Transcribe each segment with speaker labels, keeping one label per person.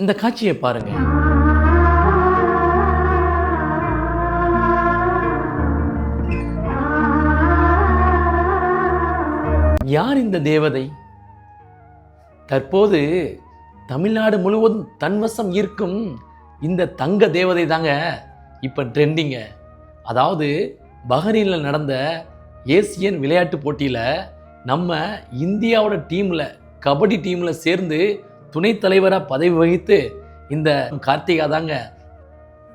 Speaker 1: இந்த காட்சியை பாருங்க. யார் இந்த தேவதை? தற்போது தமிழ்நாடு முழுவதும் தன்வசம் இருக்கும் இந்த தங்க தேவதை தாங்க இப்போ ட்ரெண்டிங்க அதாவது பஹ்ரீனில் நடந்த ஏசியன் விளையாட்டு போட்டியில் நம்ம இந்தியாவோட டீமில் கபடி டீமில் சேர்ந்து துணைத் தலைவராக பதவி வகித்து இந்த கார்த்திகா தாங்க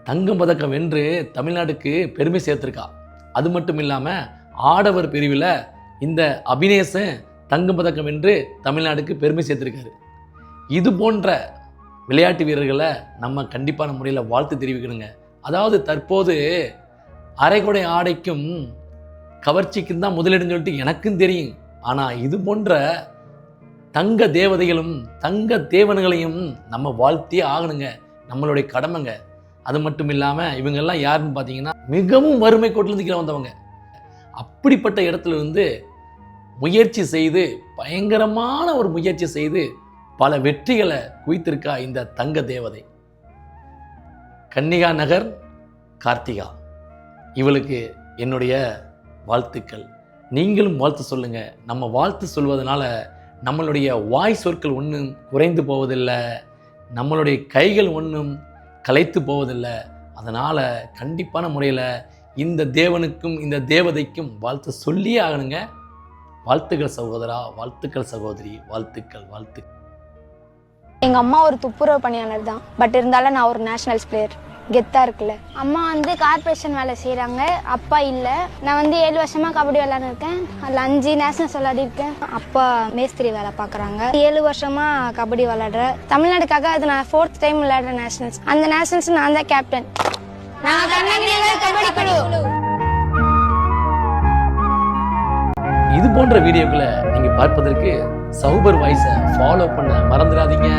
Speaker 1: தங்கம் பதக்கம் வென்று தமிழ்நாட்டுக்கு பெருமை சேர்த்துருக்கா. அது மட்டும் இல்லாமல் ஆடவர் பிரிவில் இந்த அபினேசன் தங்கம் பதக்கம் வென்று தமிழ்நாட்டுக்கு பெருமை சேர்த்துருக்காரு. இது போன்ற விளையாட்டு வீரர்களை நம்ம கண்டிப்பான முறையில் வாழ்த்து தெரிவிக்கணுங்க. அதாவது தற்போது அரைகுடை ஆடைக்கும் கவர்ச்சிக்கும் தான் முதலிடம் சொல்லிட்டு எனக்கும் தெரியும். ஆனால் இது போன்ற தங்க தேவதைகளும் தங்க தேவன்களையும் நம்ம வாழ்த்தியே ஆகணுங்க. நம்மளுடைய கடமைங்க. அது மட்டும் இல்லாமல் இவங்கெல்லாம் யாருன்னு பார்த்தீங்கன்னா மிகவும் வறுமை கோட்டிலிருந்து கீழே வந்தவங்க. அப்படிப்பட்ட இடத்துல இருந்து முயற்சி செய்து பயங்கரமான ஒரு முயற்சி செய்து பல வெற்றிகளை குவித்திருக்கா இந்த தங்க தேவதை. கன்னிகா நகர் கார்த்திகா. இவளுக்கு என்னுடைய வாழ்த்துக்கள். நீங்களும் வாழ்த்து சொல்லுங்கள் நம்ம வாழ்த்து சொல்வதனால நம்மளுடைய வாய் சொற்கள் ஒன்றும் குறைந்து போவதில்லை நம்மளுடைய கைகள் ஒன்றும் களைத்து போவதில்லை. அதனால் கண்டிப்பான முறையில் இந்த தேவனுக்கும் இந்த தேவதைக்கும் வாழ்த்து சொல்லியே ஆகணுங்க. வாழ்த்துக்கள் சகோதரா வாழ்த்துக்கள் சகோதரி வாழ்த்துக்கள் வாழ்த்துக்கள்.
Speaker 2: எங்கள் அம்மா ஒரு துப்புரவு பணியாளர் தான். பட் இருந்தாலும் நான் ஒரு நேஷனல்ஸ் பிளேயர் கெத்தா இருக்குல்ல.
Speaker 3: அம்மா வந்து கார்பரேஷன் வேலை செய்கிறாங்க அப்பா இல்லை. நான் வந்து ஏழு வருஷமாக கபடி விளையாண்டுருக்கேன் அதில் அஞ்சு நேஷனல்ஸ் விளையாடிருக்கேன்
Speaker 2: அப்பா மேஸ்திரி வேலை பார்க்குறாங்க
Speaker 3: ஏழு வருஷமாக கபடி விளையாடுறேன் தமிழ்நாடுக்காக அது நான் ஃபோர்த் டைம் விளையாடுற நேஷனல்ஸ் அந்த நேஷனல்ஸ் நான் தான் கேப்டன்
Speaker 1: இது போன்ற வீடியோக்களை நீங்கள் பார்ப்பதற்கு சௌபர் வாய்ஸை ஃபாலோ பண்ண மறந்துடாதீங்க.